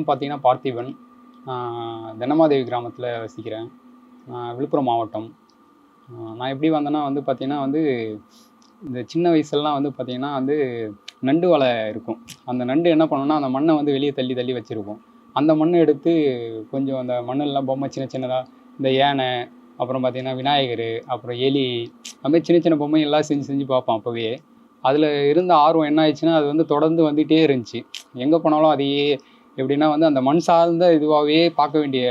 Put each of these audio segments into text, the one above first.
Name பார்த்தீங்கன்னா பார்த்திபன் தினமாதேவி கிராமத்தில் வசிக்கிறேன். விழுப்புரம் மாவட்டம். நான் எப்படி வந்தேன்னா வந்து பார்த்தீங்கன்னா வந்து இந்த சின்ன வயசுலலாம் வந்து பார்த்திங்கன்னா வந்து நண்டு வலை இருக்கும். அந்த நண்டு என்ன பண்ணோன்னா அந்த மண்ணை வந்து வெளியே தள்ளி தள்ளி வச்சுருக்கோம். அந்த மண்ணை எடுத்து கொஞ்சம் அந்த மண்ணெல்லாம் பொம்மை சின்ன சின்னதாக இந்த யானை அப்புறம் பார்த்திங்கன்னா விநாயகர் அப்புறம் எலி அதுமாதிரி சின்ன சின்ன பொம்மை எல்லாம் செஞ்சு செஞ்சு பார்ப்போம் அப்போவே. அதில் இருந்த ஆர்வம் என்ன ஆயிடுச்சுன்னா அது வந்து தொடர்ந்து வந்துகிட்டே இருந்துச்சு. எங்கே போனாலும் அதையே எப்படின்னா வந்து அந்த மண் சார்ந்த இதுவாகவே பார்க்க வேண்டிய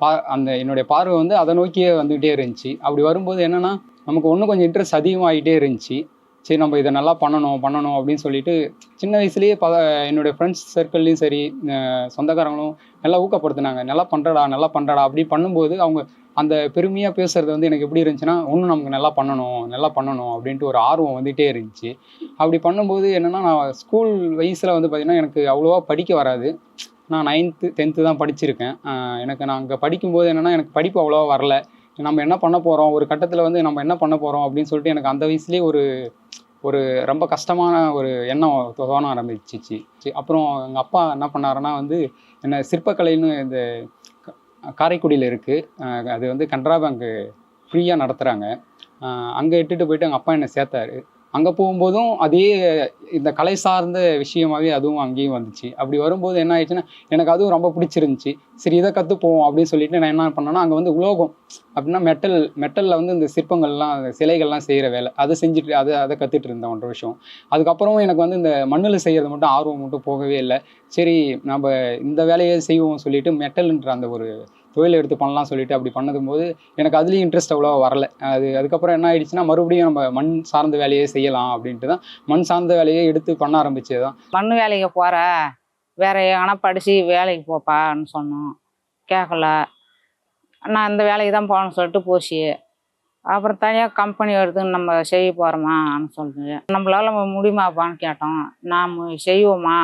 பா அந்த என்னுடைய பார்வை வந்து அதை நோக்கியே வந்துகிட்டே இருந்துச்சு. அப்படி வரும்போது என்னென்னா நமக்கு ஒன்றும் கொஞ்சம் இன்ட்ரெஸ்ட் அதிகமாகிட்டே இருந்துச்சு. சரி நம்ம இதை நல்லா பண்ணணும் பண்ணணும் அப்படின்னு சொல்லிட்டு சின்ன வயசுலேயே பல என்னுடைய ஃப்ரெண்ட்ஸ் சர்க்கிள்லேயும் சரி சொந்தக்காரங்களும் நல்லா ஊக்கப்படுத்தினாங்க. நல்லா பண்ணுறடா நல்லா பண்ணுறடா அப்படி பண்ணும்போது அவங்க அந்த பெருமையாக பேசுறது வந்து எனக்கு எப்படி இருந்துச்சுன்னா இன்னும் நமக்கு நல்லா பண்ணணும் நல்லா பண்ணணும் அப்படின்ட்டு ஒரு ஆர்வம் வந்துகிட்டே இருந்துச்சு. அப்படி பண்ணும்போது என்னென்னா நான் ஸ்கூல் வயசில் வந்து பார்த்திங்கன்னா எனக்கு அவ்வளோவா படிக்க வராது. நான் நைன்த்து டென்த்து தான் படிச்சிருக்கேன். எனக்கு நான் அங்கே படிக்கும்போது என்னென்னா எனக்கு படிப்பு அவ்வளோவா வரல. நம்ம என்ன பண்ண போகிறோம் ஒரு கட்டத்தில் வந்து நம்ம என்ன பண்ண போகிறோம் அப்படின்னு சொல்லிட்டு எனக்கு அந்த வயசுலேயே ஒரு ஒரு ரொம்ப கஷ்டமான ஒரு எண்ணம் தோண ஆரம்பிச்சிச்சு. அப்புறம் எங்கள் அப்பா என்ன பண்ணாருன்னா வந்து என்ன சிற்பக்கலைன்னு இந்த க- காரைக்குடியில் இருக்குது அது வந்து கனரா பேங்க்கு ஃப்ரீயாக நடத்துகிறாங்க அங்கே இட்டுட்டு போயிட்டு எங்கள் அப்பா என்னை சேர்த்தாரு. அங்கே போகும்போதும் அதே இந்த கலை சார்ந்த விஷயமாவே அதுவும் அங்கேயும் வந்துச்சு. அப்படி வரும்போது என்ன ஆயிடுச்சுன்னா எனக்கு அதுவும் ரொம்ப பிடிச்சிருந்துச்சி. சரி இதை கற்றுப்போம் அப்படின்னு சொல்லிட்டு நான் என்ன பண்ணேன்னா அங்கே வந்து உலோகம் அப்படின்னா மெட்டல் மெட்டலில் வந்து இந்த சிற்பங்கள்லாம் அந்த சிலைகள்லாம் செய்கிற வேலை. அதை செஞ்சுட்டு அதை அதை கற்றுட்டு இருந்தேன் ஒன்றரை வருஷம். அதுக்கப்புறம் எனக்கு வந்து இந்த மண்ணில் செய்கிறது மட்டும் ஆர்வம் மட்டும் போகவே இல்லை. சரி நம்ம இந்த வேலையை செய்வோம் சொல்லிட்டு மெட்டல்ன்ற அந்த ஒரு தொழில் எடுத்து பண்ணலாம் சொல்லிட்டு அப்படி பண்ணதும் போது எனக்கு அதுலேயும் இன்ட்ரெஸ்ட் அவ்வளோ வரல. அது அதுக்கப்புறம் என்ன ஆயிடுச்சுன்னா மறுபடியும் நம்ம மண் சார்ந்த வேலையே செய்யலாம் அப்படின்ட்டு தான் மண் சார்ந்த வேலையை எடுத்து பண்ண ஆரம்பிச்சது தான் மண் வேலைக்கு போகிற வேற எங்கன்னா படித்து வேலைக்கு போப்பான்னு சொன்னோம். கேட்கல நான் இந்த வேலைக்கு தான் போகணும்னு சொல்லிட்டு போச்சு. அப்புறம் தனியாக கம்பெனி எடுத்து நம்ம செய்ய போகிறோமான்னு சொல்லிட்டு. நம்மளால முடியுமாப்பான்னு கேட்டோம். நாம் செய்வோமா?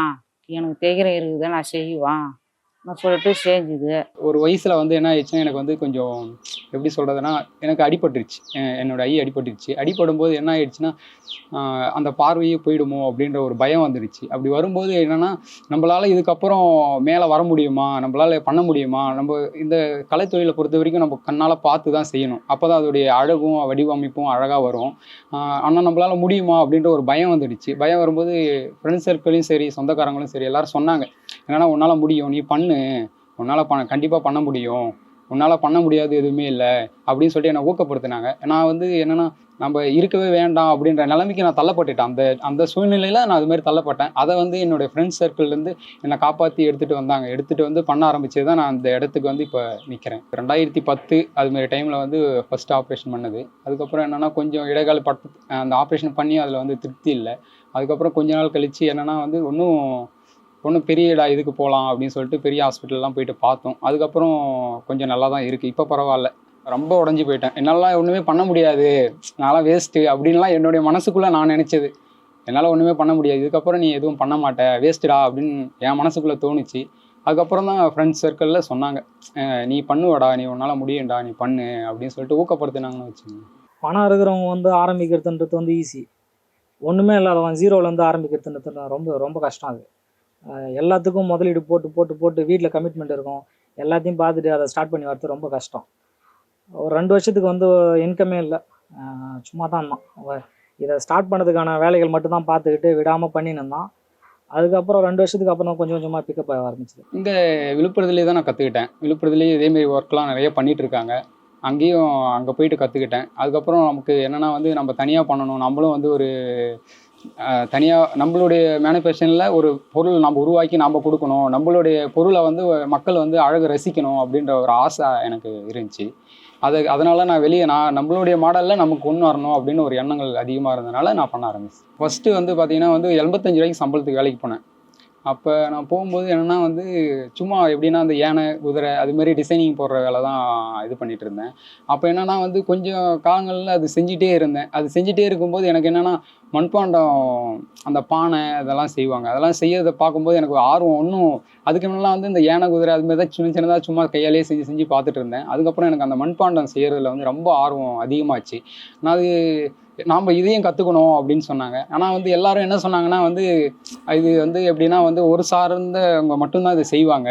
எனக்கு தைரியம் இருக்குது நான் செய்வான் சொல்லிட்டு செஞ்சுது ஒரு வயசில் வந்து என்ன ஆயிடுச்சுன்னா எனக்கு வந்து கொஞ்சம் எப்படி சொல்கிறதுனா எனக்கு அடிபட்டுருச்சு. என்னோடய என்னோட ஐ அடிபட்டுருச்சு. அடிபடும் போது என்ன ஆயிடுச்சுன்னா அந்த பார்வையே போயிடுமோ அப்படின்ற ஒரு பயம் வந்துடுச்சு அப்படி வரும்போது என்னென்னா நம்மளால் இதுக்கப்புறம் மேலே வர முடியுமா? நம்மளால் பண்ண முடியுமா? நம்ம இந்த கலைத்தொழிலை பொறுத்த வரைக்கும் நம்ம கண்ணால் பார்த்து தான் செய்யணும். அப்போ தான் அதோடைய அழகும் வடிவமைப்பும் அழகாக வரும். ஆனால் நம்மளால் முடியுமா அப்படின்ற ஒரு பயம் வந்துடுச்சு. பயம் வரும்போது ஃப்ரெண்ட்ஸ் சர்க்கிளையும் சரி சொந்தக்காரங்களும் சரி எல்லோரும் சொன்னாங்க. ஏன்னா உன்னால் முடியும். நீ பண்ணு. உன்னால் பண்ண கண்டிப்பாக பண்ண முடியும். உன்னால் பண்ண முடியாது எதுவுமே இல்லை. அப்படின்னு சொல்லிட்டு என்னை ஊக்கப்படுத்தினாங்க. நான் வந்து என்னென்னா நம்ம இருக்கவே வேண்டாம் அப்படின்ற நிலைமைக்கு நான் தள்ளப்பட்டுட்டேன். அந்த அந்த சூழ்நிலையில் நான் அது மாதிரி தள்ளப்பட்டேன். அதை வந்து என்னுடைய ஃப்ரெண்ட்ஸ் சர்க்கிள்லேருந்து என்னை காப்பாற்றி எடுத்துகிட்டு வந்தாங்க. எடுத்துகிட்டு வந்து பண்ண ஆரம்பிச்சது தான் நான் அந்த இடத்துக்கு வந்து இப்போ நிற்கிறேன் ரெண்டாயிரத்தி பத்து அதுமாரி டைமில் வந்து ஃபஸ்ட் ஆப்ரேஷன் பண்ணது. அதுக்கப்புறம் என்னென்னா கொஞ்சம் இடைக்கால பட்டு அந்த ஆப்ரேஷன் பண்ணி அதில் வந்து திருப்தி இல்லை. அதுக்கப்புறம் கொஞ்ச நாள் கழித்து என்னென்னா வந்து ஒன்றும் ஒன்றும் பெரிய இடா இதுக்கு போகலாம் அப்படின்னு சொல்லிட்டு பெரிய ஹாஸ்பிட்டல்லாம் போயிட்டு பார்த்தோம். அதுக்கப்புறம் கொஞ்சம் நல்லா தான் இருக்குது இப்போ பரவாயில்ல. ரொம்ப உடஞ்சி போயிட்டேன். என்னால் ஒன்றுமே பண்ண முடியாது. நான்லாம் வேஸ்ட்டு அப்படின்லாம் என்னுடைய மனசுக்குள்ளே நான் நினச்சது. என்னால் ஒன்றுமே பண்ண முடியாது. இதுக்கப்புறம் நீ எதுவும் பண்ண மாட்ட. வேஸ்ட்டுடா அப்படின்னு என் மனசுக்குள்ளே தோணுச்சு. அதுக்கப்புறம் தான் ஃப்ரெண்ட்ஸ் சர்க்கிளில் சொன்னாங்க. நீ பண்ணுவடா. நீ உன்னால் முடியும்டா. நீ பண்ணு. அப்படின்னு சொல்லிட்டு ஊக்கப்படுத்தினாங்கன்னு வச்சுக்கோங்க. பணம் இருக்கிறவங்க வந்து ஆரம்பிக்கிறதுன்றது வந்து ஈஸி ஒன்றுமே இல்லாதவன் ஜீரோலேருந்து ஆரம்பிக்கிறதுன்றது ரொம்ப ரொம்ப கஷ்டம் அது. எல்லாத்துக்கும் முதலீடு போட்டு போட்டு போட்டு வீட்டில் கமிட்மெண்ட் இருக்கும். எல்லாத்தையும் பார்த்துட்டு அதை ஸ்டார்ட் பண்ணி வரது ரொம்ப கஷ்டம். ஒரு ரெண்டு வருஷத்துக்கு வந்து இன்கமே இல்லை. சும்மா தான் இருந்தான். இதை ஸ்டார்ட் பண்ணதுக்கான வேலைகள் மட்டும் தான் பார்த்துக்கிட்டு விடாமல் பண்ணின்னு இருந்தான். அதுக்கப்புறம் ரெண்டு வருஷத்துக்கு அப்புறம் கொஞ்சம் கொஞ்சமாக பிக்கப் ஆக ஆரம்பிச்சது. விழுப்புரத்துலேயே தான் நான் கற்றுக்கிட்டேன் விழுப்புரத்துலேயே இதேமாரி ஒர்க்லாம் நிறைய பண்ணிட்டு இருக்காங்க. அங்கேயும் அங்கே போயிட்டு கற்றுக்கிட்டேன் அதுக்கப்புறம் நமக்கு என்னென்னா வந்து நம்ம தனியாக பண்ணணும். நம்மளும் வந்து ஒரு தனியாக நம்மளுடைய மேனுஃபேக்சரில் ஒரு பொருள் நம்ம உருவாக்கி நாம் கொடுக்கணும். நம்மளுடைய பொருளை வந்து மக்கள் வந்து அழகு ரசிக்கணும் அப்படின்ற ஒரு ஆசை எனக்கு இருந்துச்சு. அது அதனால் நான் வெளியே நான் நம்மளுடைய மாடலில் நமக்கு கொண்டு வரணும் அப்படின்னு ஒரு எண்ணங்கள் அதிகமாக இருந்தனால நான் பண்ண ஆரம்பிச்சேன். ஃபஸ்ட்டு வந்து பார்த்திங்கன்னா வந்து எண்பத்தஞ்சு ரூபாய்க்கு சம்பளத்துக்கு வேலைக்கு போனேன். அப்போ நான் போகும்போது என்னென்னா வந்து சும்மா எப்படின்னா அந்த யானை குதிரை அது மாதிரி டிசைனிங் போடுற வேலை தான் இது பண்ணிட்டு இருந்தேன். அப்போ என்னென்னா வந்து கொஞ்சம் காலங்களில் அது செஞ்சிட்டே இருந்தேன். அது செஞ்சிட்டே இருக்கும்போது எனக்கு என்னென்னா மண்பாண்டம் அந்த பானை அதெல்லாம் செய்வாங்க. அதெல்லாம் செய்யறதை பார்க்கும்போது எனக்கு ஒரு ஆர்வம். இன்னும் அதுக்கு முன்னெல்லாம் வந்து இந்த யானை குதிரை அது மாதிரி தான் சின்ன சின்னதாக சும்மா கையாலே செஞ்சு செஞ்சு பார்த்துட்டு இருந்தேன். அதுக்கப்புறம் எனக்கு அந்த மண்பாண்டம் செய்கிறதுல வந்து ரொம்ப ஆர்வம் அதிகமாச்சு. நான் அது நாம் இதையும் கற்றுக்கணும் அப்படின்னு சொன்னாங்க. ஆனால் வந்து எல்லாரும் என்ன சொன்னாங்கன்னா வந்து இது வந்து எப்படின்னா வந்து ஒரு சார்ந்தவங்க மட்டும்தான் இதை செய்வாங்க.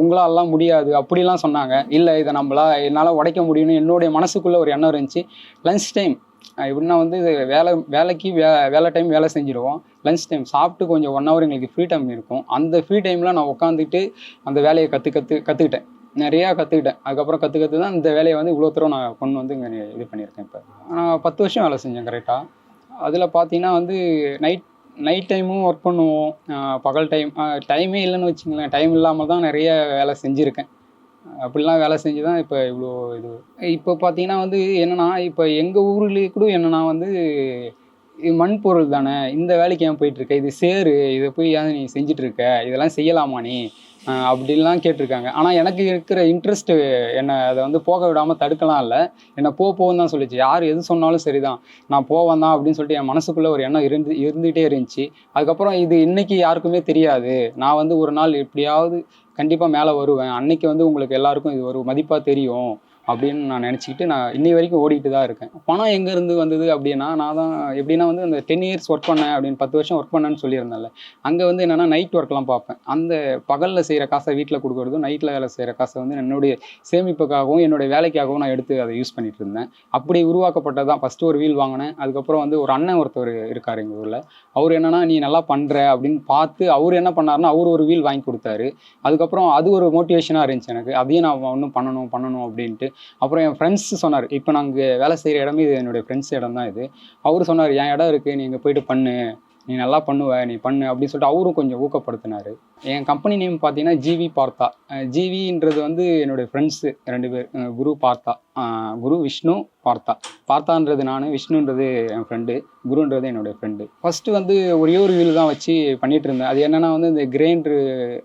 உங்களாலாம் முடியாது. அப்படிலாம் சொன்னாங்க. இல்லை இதை நம்மளா என்னால் உடைக்க முடியும்னு என்னுடைய மனசுக்குள்ளே ஒரு எண்ணம் இருந்துச்சு. லன்ச் டைம் எப்படின்னா வந்து இது வேலை வேலைக்கு வே வேலை டைம் வேலை செஞ்சுருவோம். லன்ச் டைம் சாப்பிட்டு கொஞ்சம் ஒன் ஹவர் எங்களுக்கு ஃப்ரீ டைம் இருக்கும். அந்த ஃப்ரீ டைமில் நான் உட்காந்துட்டு அந்த வேலையை கற்று கற்று கற்றுக்கிட்டேன் நிறையா கற்றுக்கிட்டேன் அதுக்கப்புறம் கற்று கற்று தான் இந்த வேலையை வந்து இவ்வளோ தூரம் நான் கொண்டு வந்து இங்கே இது பண்ணியிருக்கேன் இப்போ. நான் பத்து வருஷம் வேலை செஞ்சேன் கரெக்டாக அதில் பார்த்தீங்கன்னா வந்து நைட் நைட் டைமும் ஒர்க் பண்ணுவோம். பகல் டைம் டைமே இல்லைன்னு வச்சுங்களேன் டைம் இல்லாமல் தான் நிறைய வேலை செஞ்சுருக்கேன். அப்படிலாம் வேலை செஞ்சு தான் இப்போ இவ்வளோ இது. இப்போ பார்த்தீங்கன்னா வந்து என்னென்னா இப்போ எங்கள் ஊர்லேயே கூட என்னென்னா வந்து இது மண் பொருள் தானே? இந்த வேலைக்கு ஏன் போயிட்டு இருக்க இது சேரு இதை போய் ஏன் நீ செஞ்சுட்டு இருக்க இதெல்லாம் செய்யலாமா நீ? அப்படின்லாம் கேட்டிருக்காங்க. ஆனால் எனக்கு இருக்கிற இன்ட்ரெஸ்ட்டு என்னை அதை வந்து போக விடாமல் தடுக்கலாம் இல்லை. என்னை போ போன்னு தான் சொல்லிச்சு. யார் எது சொன்னாலும் சரிதான். நான் போவேன் தான் அப்படின்னு சொல்லிட்டு என் மனசுக்குள்ளே ஒரு எண்ணம் இருந்து இருந்துகிட்டே இருந்துச்சு. அதுக்கப்புறம் இது இன்னைக்கு யாருக்குமே தெரியாது. நான் வந்து ஒரு நாள் எப்படியாவது கண்டிப்பாக மேலே வருவேன். அன்னைக்கு வந்து உங்களுக்கு எல்லாருக்கும் இது ஒரு மதிப்பாக தெரியும். அப்படின்னு நான் நினச்சிக்கிட்டு நான் இன்னி வரைக்கும் ஓடிட்டு தான் இருக்கேன். பணம் எங்கேருந்து வந்தது அப்படின்னா நான் தான் எப்படின்னா வந்து அந்த டென் இயர்ஸ் ஒர்க் பண்ணேன் அப்படின்னு பத்து வருஷம் ஒர்க் பண்ணேன்னு சொல்லியிருந்தேன்ல. அங்கே வந்து என்னென்னா நைட் ஒர்க்லாம் பார்ப்பேன். அந்த பகலில் செய்கிற காசை வீட்டில் கொடுக்குறதும் நைட்டில் வேலை செய்கிற காசை வந்து என்னுடைய சேமிப்புக்காகவும் என்னுடைய வேலைக்காகவும் நான் எடுத்து அதை யூஸ் பண்ணிட்டு இருந்தேன். அப்படி உருவாக்கப்பட்டது தான். ஃபஸ்ட்டு ஒரு வீல் வாங்கினேன். அதுக்கப்புறம் வந்து ஒரு அண்ணன் ஒருத்தர் இருக்கார் எங்கள் ஊரில். அவர் என்னென்னா நீ நல்லா பண்ணுற அப்படின்னு பார்த்து அவர் என்ன பண்ணாருன்னா அவர் ஒரு வீல் வாங்கி கொடுத்தாரு. அதுக்கப்புறம் அது ஒரு மோட்டிவேஷனாக இருந்துச்சு எனக்கு. அதையும் நான் ஒன்றும் பண்ணணும் பண்ணணும் அப்படின்ட்டு அப்புறம் என் ஃப்ரெண்ட்ஸ் சொன்னார் இப்போ நாங்கள் வேலை செய்கிற இடமே இது என்னுடைய ஃப்ரெண்ட்ஸ் இடம் தான் இது. அவர் சொன்னார் என் இடம் இருக்குது நீ இங்கே போயிட்டு பண்ணு. நீ நல்லா பண்ணுவ நீ பண்ணு. அப்படின்னு சொல்லிட்டு அவரும் கொஞ்சம் ஊக்கப்படுத்தினார். என் கம்பெனி நேம் பார்த்தீங்கன்னா ஜிவி பார்த்தா ஜிவின்றது வந்து என்னுடைய ஃப்ரெண்ட்ஸு ரெண்டு பேர் குரு பார்த்தா குரு விஷ்ணு பார்த்தா. பார்த்தான்றது நான் விஷ்ணுன்றது என் ஃப்ரெண்டு குருன்றது என்னுடைய ஃப்ரெண்டு ஃபஸ்ட்டு வந்து ஒரே ஒரு வீல் தான் வச்சு பண்ணிகிட்டு இருந்தேன் அது என்னென்னா வந்து இந்த கிரைண்டரு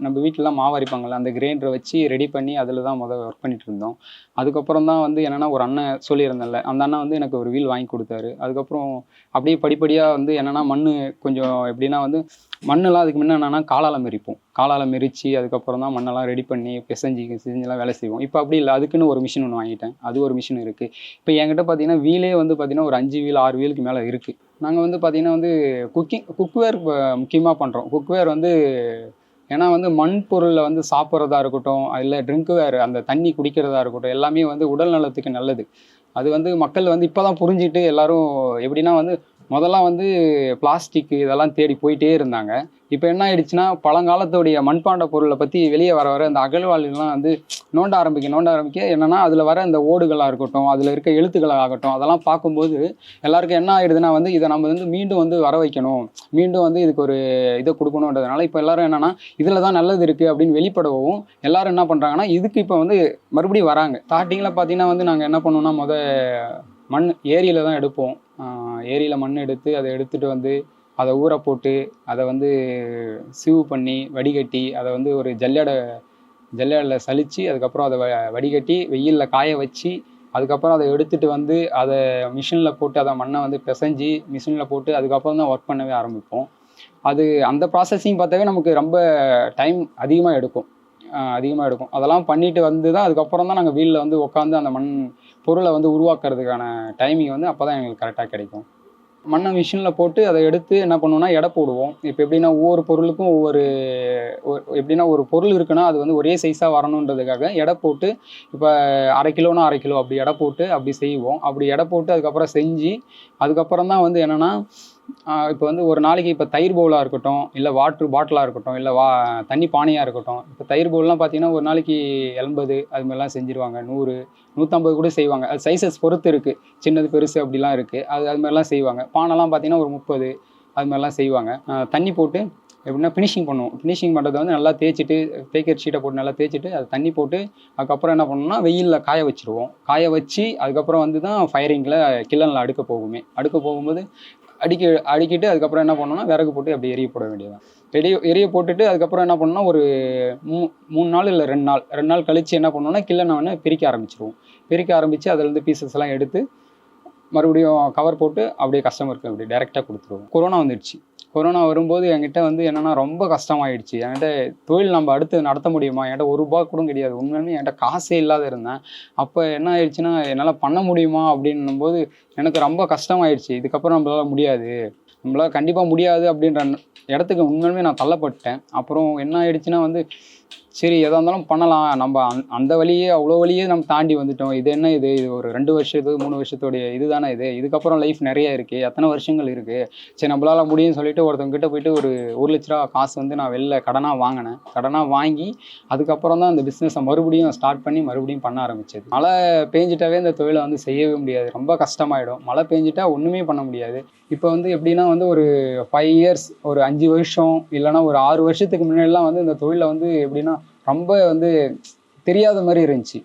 நம்ம வீட்டிலலாம் மாவு அரைப்பாங்கள்ல அந்த கிரைண்டரை வச்சு ரெடி பண்ணி அதில் தான் முதல் ஒர்க் பண்ணிட்டு இருந்தோம் அதுக்கப்புறம் தான் வந்து என்னென்னா ஒரு அண்ணன் சொல்லியிருந்தேன்ல அந்த அண்ணன் வந்து எனக்கு ஒரு வீல் வாங்கி கொடுத்தாரு. அதுக்கப்புறம் அப்படியே படிப்படியாக வந்து என்னென்னா மண் கொஞ்சம் எப்படின்னா வந்து மண்ணெல்லாம் அதுக்கு முன்ன என்னென்னா காலால் மெரிப்போம். காலால் மெரிச்சு அதுக்கப்புறம் தான் மண்ணெல்லாம் ரெடி பண்ணி பிசைஞ்சு செஞ்செல்லாம் வேலை செய்வோம். இப்போ அப்படி இல்லை அதுக்குன்னு ஒரு மிஷின் ஒன்று வாங்கிட்டேன். அது ஒரு மிஷின் இருக்குது இப்போ என்கிட்ட பார்த்தீங்கன்னா வீலே வந்து பார்த்தீங்கன்னா ஒரு அஞ்சு வீல் ஆறு வீலுக்கு மேலே இருக்குது நாங்கள் வந்து பார்த்தீங்கன்னா வந்து குக்கிங் குக்வேர் முக்கியமாக பண்ணுறோம் குக்வேர் வந்து ஏன்னா வந்து மண் பொருளில் வந்து சாப்பிட்றதா இருக்கட்டும் இல்லை ட்ரிங்க் வேர் அந்த தண்ணி குடிக்கிறதா இருக்கட்டும் எல்லாமே வந்து உடல் நலத்துக்கு நல்லது. அது வந்து மக்கள் வந்து இப்போ தான் புரிஞ்சுட்டு எல்லாரும் எப்படின்னா வந்து முதல்லாம் வந்து பிளாஸ்டிக் இதெல்லாம் தேடி போயிட்டே இருந்தாங்க. இப்போ என்ன ஆயிடுச்சுன்னா பழங்காலத்துடைய மண்பாண்ட பொருளை பற்றி வெளியே வர வர அந்த அகழ்வாளிலாம் வந்து நோண்ட ஆரம்பிக்க நோண்ட ஆரம்பிக்க என்னென்னா அதில் வர இந்த ஓடுகளாக இருக்கட்டும் அதில் இருக்க எழுத்துக்களாக ஆகட்டும் அதெல்லாம் பார்க்கும்போது எல்லாருக்கும் என்ன ஆயிடுதுன்னா வந்து இதை நம்ம வந்து மீண்டும் வந்து வர வைக்கணும். மீண்டும் வந்து இதுக்கு ஒரு இதை கொடுக்கணுன்றதுனால இப்போ எல்லாரும் என்னென்னா இதில் தான் நல்லது இருக்குது அப்படின்னு வெளிப்படவும் எல்லாரும் என்ன பண்ணுறாங்கன்னா இதுக்கு இப்போ வந்து மறுபடியும் வராங்க. ஸ்டார்டிங்கில் பார்த்தீங்கன்னா வந்து நாங்கள் என்ன பண்ணோம்னா முத மண் ஏரியில் தான் எடுப்போம். ஏரியில் மண் எடுத்து அதை எடுத்துகிட்டு வந்து அதை ஊற போட்டு அதை வந்து சீவு பண்ணி வடிகட்டி அதை வந்து ஒரு ஜல்லடை ஜல்லடையில் சலித்து அதுக்கப்புறம் அதை வ- வடிகட்டி வெயிலில் காய வச்சு அதுக்கப்புறம் அதை எடுத்துகிட்டு வந்து அதை மிஷினில் போட்டு அதை மண்ணை வந்து பிசைஞ்சு மிஷினில் போட்டு அதுக்கப்புறம் தான் ஒர்க் பண்ணவே ஆரம்பிப்போம். அது அந்த ப்ராசஸிங் பார்த்தாவே நமக்கு ரொம்ப டைம் அதிகமாக எடுக்கும். அதிகமாக எடுக்கும். அதெல்லாம் பண்ணிட்டு வந்து தான் அதுக்கப்புறம் தான் நாங்கள் வீலில் வந்து உட்காந்து அந்த மண் பொருளை வந்து உருவாக்குறதுக்கான டைமிங் வந்து அப்போ தான் எங்களுக்கு கரெக்டாக கிடைக்கும். மண்ணை மிஷினில் போட்டு அதை எடுத்து என்ன பண்ணுவோம்னா எடை போடுவோம். இப்போ எப்படின்னா ஒவ்வொரு பொருளுக்கும் ஒவ்வொரு எப்படின்னா ஒரு பொருள் இருக்குன்னா அது வந்து ஒரே சைஸாக வரணுன்றதுக்காக எடை போட்டு இப்போ அரை கிலோனா அரை கிலோ அப்படி எடை போட்டு அப்படி செய்வோம். அப்படி எடை போட்டு அதுக்கப்புறம் செஞ்சு அதுக்கப்புறம் தான் வந்து என்னென்னா இப்போ வந்து ஒரு நாளைக்கு இப்போ தயிர் பவுலாக இருக்கட்டும் இல்லை வாட்ரு பாட்டிலாக இருக்கட்டும் இல்லை வா தண்ணி பானையாக இருக்கட்டும் இப்போ தயிர் பவுல்லாம் பார்த்தீங்கன்னா ஒரு நாளைக்கு எண்பது அது மாதிரிலாம் செஞ்சுருவாங்க. நூறு நூற்றம்பது கூட செய்வாங்க. அது சைஸஸ் பொறுத்து இருக்குது சின்னது பெருசு அப்படிலாம் இருக்குது அது அது மாதிரிலாம் செய்வாங்க. பானைலாம் பார்த்தீங்கன்னா ஒரு முப்பது அது மாதிரிலாம் செய்வாங்க. தண்ணி போட்டு எப்படின்னா ஃபினிஷிங் பண்ணுவோம். ஃபினிஷிங் பண்ணுறது வந்து நல்லா தேய்ச்சிட்டு பேக்கெட் ஷீட்டை போட்டு நல்லா தேய்ச்சிட்டு அது தண்ணி போட்டு அதுக்கப்புறம் என்ன பண்ணணும்னா வெயிலில் காய வச்சுருவோம். காய வச்சு அதுக்கப்புறம் வந்து தான் ஃபயரிங்கில் கில்லனில் அடுக்க போகுமே. அடுக்க போகும்போது அடிக்க அடிக்கிட்டு அதுக்கப்புறம் என்ன பண்ணோம்னா விறகு போட்டு அப்படி எரிய போட வேண்டியதான் எரிய எரிய போட்டுட்டு அதுக்கப்புறம் என்ன பண்ணோம்னா ஒரு மூ மூணு நாள் இல்லை ரெண்டு நாள் ரெண்டு நாள் கழிச்சு என்ன பண்ணோம்னா கில்லனை பிரிக்க ஆரம்பிச்சிருவோம். பிரிக்க ஆரம்பித்து அதுலேருந்து பீசஸ் எல்லாம் எடுத்து மறுபடியும் கவர் போட்டு அப்படியே கஸ்டமருக்கு அப்படி டேரெக்டாக கொடுத்துருவோம். கொரோனா வந்துடுச்சு. கொரோனா வரும்போது என்கிட்ட வந்து என்னென்னா ரொம்ப கஷ்டமாயிடுச்சு. என்கிட்ட தொழில் நம்ம அடுத்து நடத்த முடியுமா? என்கிட்ட ஒரு ரூபா கூட கிடையாது. உண்மையுமே என்கிட்ட காசே இல்லாத இருந்தேன். அப்போ என்ன ஆயிடுச்சுன்னா என்னால் பண்ண முடியுமா? அப்படின்னும் போது எனக்கு ரொம்ப கஷ்டமாயிடுச்சு. இதுக்கப்புறம் நம்மளால முடியாது. நம்மளால் கண்டிப்பாக முடியாது அப்படின்ற இடத்துக்கு உண்மையுமே நான் தள்ளப்பட்டேன். அப்புறம் என்ன ஆயிடுச்சுன்னா வந்து சரி எதாக இருந்தாலும் பண்ணலாம். நம்ம அந் அந்த வழியே அவ்வளோ வழியே நம்ம தாண்டி வந்துட்டோம். இது என்ன இது? இது ஒரு ரெண்டு வருஷத்து மூணு வருஷத்துடைய இதுதானே இது? இதுக்கப்புறம் லைஃப் நிறைய இருக்குது எத்தனை வருஷங்கள் இருக்குது சரி நம்மளால் முடியும்னு சொல்லிட்டு ஒருத்தவங்ககிட்ட போயிட்டு ஒரு ஒரு லட்ச ரூபா காசு வந்து நான் வெளில கடனாக வாங்கினேன். கடனாக வாங்கி அதுக்கப்புறம் தான் அந்த பிஸ்னஸை மறுபடியும் ஸ்டார்ட் பண்ணி மறுபடியும் பண்ண ஆரம்பிச்சது. மழை பேஞ்சிட்டாவே இந்த தொழிலை வந்து செய்யவே முடியாது. ரொம்ப கஷ்டமாயிடும். மழை பேஞ்சிட்டா ஒன்றுமே பண்ண முடியாது. இப்போ வந்து எப்படின்னா வந்து ஒரு ஃபைவ் இயர்ஸ் ஒரு அஞ்சு வருஷம் இல்லைன்னா ஒரு ஆறு வருஷத்துக்கு முன்னாடிலாம் வந்து இந்த தொழிலை வந்து எப்படின்னா ரொம்ப வந்து தெரியாத மாதிரி இருந்துச்சு.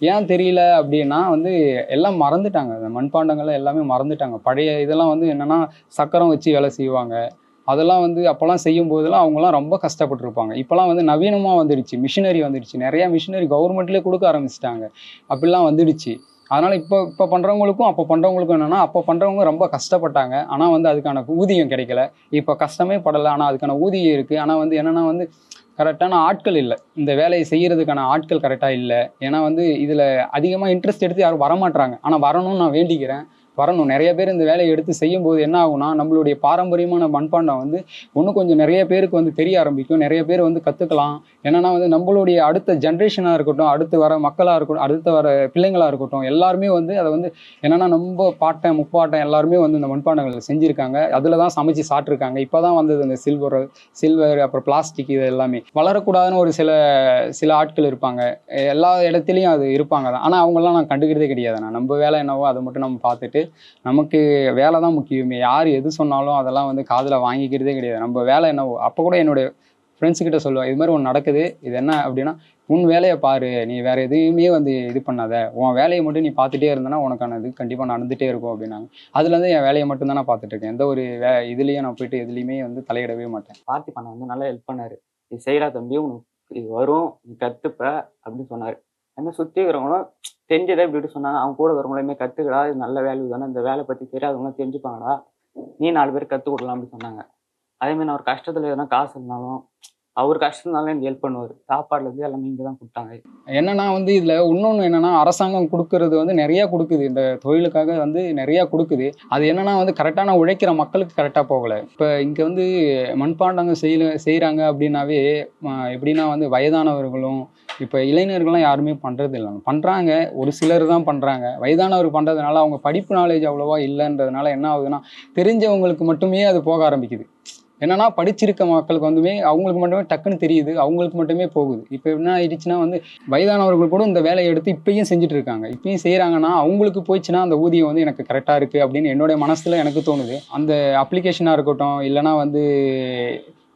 ஏன் தெரியல அப்படின்னா வந்து எல்லாம் மறந்துட்டாங்க. அந்த மண்பாண்டங்கள்லாம் எல்லாமே மறந்துட்டாங்க. பழைய இதெல்லாம் வந்து என்னன்னா சக்கரம் வச்சு வேலை செய்வாங்க. அதெல்லாம் வந்து அப்போல்லாம் செய்யும் போதெல்லாம் அவங்கலாம் ரொம்ப கஷ்டப்பட்டிருப்பாங்க. இப்போலாம் வந்து நவீனமாக வந்துடுச்சு. மிஷினரி வந்துடுச்சு. நிறையா மிஷினரி கவர்மெண்ட்லேயே கொடுக்க ஆரம்பிச்சிட்டாங்க. அப்படிலாம் வந்துடுச்சு. அதனால் இப்போ இப்போ பண்ணுறவங்களுக்கும் அப்போ பண்ணுறவங்களுக்கும் என்னென்னா அப்போ பண்ணுறவங்க ரொம்ப கஷ்டப்பட்டாங்க. ஆனால் வந்து அதுக்கான ஊதியம் கிடைக்கல. இப்போ கஷ்டமே படலை. ஆனால் அதுக்கான ஊதியம் இருக்குது ஆனால் வந்து என்னென்னா வந்து கரெக்டான ஆட்கள் இல்லை. இந்த வேலையை செய்கிறதுக்கான ஆட்கள் கரெக்டாக இல்லை. ஏன்னா வந்து இதில் அதிகமாக இன்ட்ரெஸ்ட் எடுத்து யாரும் வரமாட்றாங்க. ஆனால் வரணும்னு நான் வேண்டிக்கிறேன். வரணும். நிறைய பேர் இந்த வேலையை எடுத்து செய்யும்போது என்ன ஆகும்னா நம்மளுடைய பாரம்பரியமான மண்பாண்டம் வந்து இன்னும் கொஞ்சம் நிறைய பேருக்கு வந்து தெரிய ஆரம்பிக்கும். நிறைய பேர் வந்து கற்றுக்கலாம் என்னன்னா வந்து நம்மளுடைய அடுத்த ஜென்ரேஷனாக இருக்கட்டும் அடுத்து வர மக்களாக இருக்கட்டும் அடுத்து வர பிள்ளைங்களாக இருக்கட்டும் எல்லாருமே வந்து அதை வந்து என்னென்னா நம்ம பாட்டன் முப்பாட்டம் எல்லாருமே வந்து இந்த மண்பாண்டங்களை செஞ்சுருக்காங்க. அதில் தான் சமைச்சு சாப்பிட்ருக்காங்க இப்போ தான் வந்தது இந்த சில்வர் சில்வர் அப்புறம் பிளாஸ்டிக் இது எல்லாமே. வளரக்கூடாதுன்னு ஒரு சில சில ஆட்கள் இருப்பாங்க. எல்லா இடத்துலையும் அது இருப்பாங்க தான். ஆனால் அவங்களாம் நான் கண்டுக்கிறதே கிடையாது நான் நம்ம வேலை என்னவோ அதை மட்டும் நம்ம பார்த்துட்டு நமக்கு வேலை தான் முக்கியமே. யார் எது சொன்னாலும் அதெல்லாம் வந்து காதில் வாங்கிக்கிறதே கிடையாது. நம்ம வேலை என்னவோ அப்போ கூட என்னுடைய ஃப்ரெண்ட்ஸ் கிட்ட சொல்லுவேன் இது மாதிரி ஒன்று நடக்குது. இது என்ன? அப்படின்னா உன் வேலையை பாரு. நீ வேற எதையுமே வந்து இது பண்ணாத. உன் வேலையை மட்டும் நீ பார்த்துட்டே இருந்தனா உனக்கான இது கண்டிப்பாக நடந்துட்டே இருக்கும் அப்படின்னாங்க. அதுலேருந்து என் வேலையை மட்டும் தான் நான் பார்த்துட்டு இருக்கேன். எந்த ஒரு வே இதுலேயும் நான் போயிட்டு எதுலேயுமே வந்து தலையிடவே மாட்டேன். பார்த்தி பண்ண வந்து நல்லா ஹெல்ப் பண்ணார். நீ செய்யறா தம்பி உனக்கு இது வரும் நீ கத்துப்ப அப்படின்னு சொன்னாரு. என்ன சுத்தி இருக்கிறவங்களும் தெரிஞ்சதை இப்படி இப்படி சொன்னாங்க. அவங்க கூட வரவங்களையுமே கத்துக்கடா. இது நல்ல வேல்யூ தானே. இந்த வேலை பத்தி தெரியாதவங்களாம் தெரிஞ்சுப்பாங்கடா. நீ நாலு பேர் கத்துக் கொடுக்கலாம் அப்படின்னு சொன்னாங்க. அதே மாதிரி நான் ஒரு கஷ்டத்துல எதனா காசு இருந்தாலும் அவர் கஷ்டம்னாலும் எனக்கு ஹெல்ப் பண்ணுவார். சாப்பாடுல இருந்து எல்லாமே இங்கே தான் கொடுத்தாங்க. என்னன்னா வந்து இதில் இன்னொன்று என்னன்னா அரசாங்கம் கொடுக்கறது வந்து நிறையா கொடுக்குது. இந்த தொழிலுக்காக வந்து நிறையா கொடுக்குது. அது என்னன்னா வந்து கரெக்டான உழைக்கிற மக்களுக்கு கரெக்டாக போகலை. இப்போ இங்கே வந்து மண்பாண்டங்கள் செய்யல செய்கிறாங்க அப்படின்னாவே எப்படின்னா வந்து வயதானவர்களும் இப்போ இளைஞர்கள்லாம் யாருமே பண்ணுறது இல்லை. பண்ணுறாங்க ஒரு சிலர் தான் பண்ணுறாங்க வயதானவர் பண்ணுறதுனால அவங்க படிப்பு நாலேஜ் அவ்வளோவா இல்லைன்றதுனால என்ன ஆகுதுன்னா தெரிஞ்சவங்களுக்கு மட்டுமே அது போக ஆரம்பிக்குது. என்னன்னா படிச்சிருக்க மக்களுக்கு வந்துமே அவங்களுக்கு மட்டுமே டக்குன்னு தெரியுது அவங்களுக்கு மட்டுமே போகுது. இப்போ என்ன ஆயிடுச்சுன்னா வந்து வயதானவர்கள் கூட இந்த வேலையை எடுத்து இப்பயும் செஞ்சுட்டு இருக்காங்க இப்பயும் செய்கிறாங்கன்னா அவங்களுக்கு போயிடுச்சுன்னா அந்த ஊதியம் வந்து எனக்கு கரெக்டாக இருக்குது அப்படின்னு என்னுடைய மனசில் எனக்கு தோணுது. அந்த அப்ளிகேஷனாக இருக்கட்டும் இல்லைனா வந்து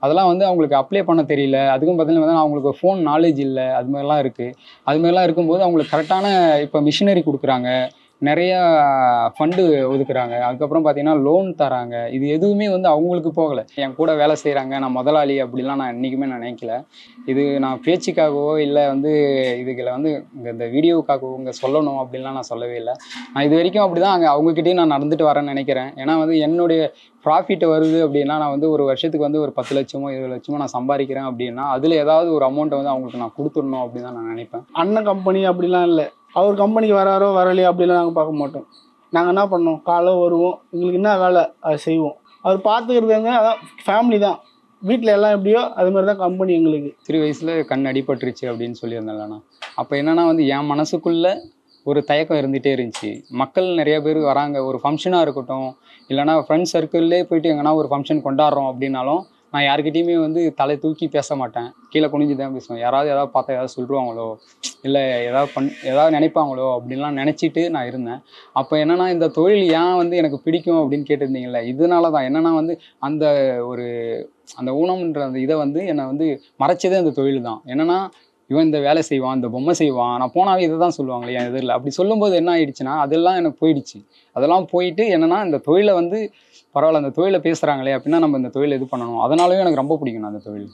அதெல்லாம் வந்து அவங்களுக்கு அப்ளை பண்ண தெரியல. அதுக்கும் பார்த்தீங்கன்னா அவங்களுக்கு ஃபோன் நாலேஜ் இல்லை. அது மாதிரிலாம் இருக்குது அது மாதிரிலாம் இருக்கும்போது அவங்களுக்கு கரெக்டான இப்போ மிஷினரி கொடுக்குறாங்க. நிறையா ஃபண்டு ஒதுக்குறாங்க. அதுக்கப்புறம் பார்த்தீங்கன்னா லோன் தராங்க. இது எதுவுமே வந்து அவங்களுக்கு போகலை. என் கூட வேலை செய்கிறாங்க நான் முதலாளி அப்படிலாம் நான் என்றைக்குமே நான் நினைக்கல. இது நான் பேச்சுக்காகவோ இல்லை வந்து இதுகளை வந்து இந்த வீடியோக்காகவோ வீடியோவுக்காகவோ இங்கே சொல்லணும் அப்படின்லாம் நான் சொல்லவே இல்லை. நான் இது வரைக்கும் அப்படி தான் அங்கே அவங்கக்கிட்டேயும் நான் நடந்துட்டு வரேன்னு நினைக்கிறேன். ஏன்னா வந்து என்னுடைய ப்ராஃபிட் வருது அப்படின்னா நான் வந்து ஒரு வருஷத்துக்கு வந்து ஒரு பத்து லட்சமோ இருபது லட்சமோ நான் சம்பாதிக்கிறேன் அப்படின்னா அதில் ஏதாவது ஒரு அமௌண்ட்டை வந்து அவங்களுக்கு நான் கொடுத்துடணும் அப்படின்னு தான் நான் நினைப்பேன். அண்ணன் கம்பெனி அப்படிலாம் இல்லை. அவர் கம்பெனிக்கு வராரோ வரலையோ அப்படிலாம் நாங்கள் பார்க்க மாட்டோம். நாங்கள் என்ன பண்ணோம்? காலை வருவோம். எங்களுக்கு என்ன வேலை? அதை செய்வோம். அவர் பார்த்துக்கிறதுங்க அதான் ஃபேமிலி தான். வீட்டில் எல்லாம் எப்படியோ அது மாதிரி தான் கம்பெனி எங்களுக்கு. சிறு வயசில் கண் அடிபட்டுருச்சு அப்படின்னு சொல்லியிருந்தேன்லண்ணா அப்போ என்னென்னா வந்து என் மனசுக்குள்ள ஒரு தயக்கம் இருந்துகிட்டே இருந்துச்சு. மக்கள் நிறைய பேர் வராங்க. ஒரு ஃபங்க்ஷனாக இருக்கட்டும் இல்லைனா ஃப்ரெண்ட்ஸ் சர்க்கிள்லேயே போயிட்டு எங்கன்னா ஒரு ஃபங்க்ஷன் கொண்டாடுறோம் அப்படின்னாலும் நான் யாருக்கிட்டையுமே வந்து தலை தூக்கி பேச மாட்டேன். கீழே குனிஞ்சு தான் பேசுவேன். யாராவது ஏதாவது பார்த்தா ஏதாவது சொல்லுவாங்களோ இல்லை ஏதாவது பண் ஏதாவது நினைப்பாங்களோ அப்படின்லாம் நினச்சிட்டு நான் இருந்தேன். அப்போ என்னென்னா இந்த தொழில் ஏன் வந்து எனக்கு பிடிக்கும் அப்படின்னு கேட்டிருந்தீங்கல்ல இதனால தான் என்னன்னா வந்து அந்த ஒரு அந்த ஊனம்ன்ற அந்த இதை வந்து என்னை வந்து மறைச்சதே அந்த தொழில் தான் என்னென்னா இவன் இந்த வேலை செய்வான் இந்த பொம்மை செய்வான். நான் போனாவே இதை தான் சொல்லுவாங்களே என் எதிரில். அப்படி சொல்லும்போது என்ன ஆயிடுச்சுன்னா அதெல்லாம் எனக்கு போயிடுச்சு. அதெல்லாம் போயிட்டு என்னென்னா இந்த தொழிலை வந்து பரவாயில்ல அந்த தொழிலை பேசுகிறாங்களே அப்படின்னா நம்ம இந்த தொழில் இது பண்ணணும். அதனாலயும் எனக்கு ரொம்ப பிடிக்கும் அந்த தொழில்.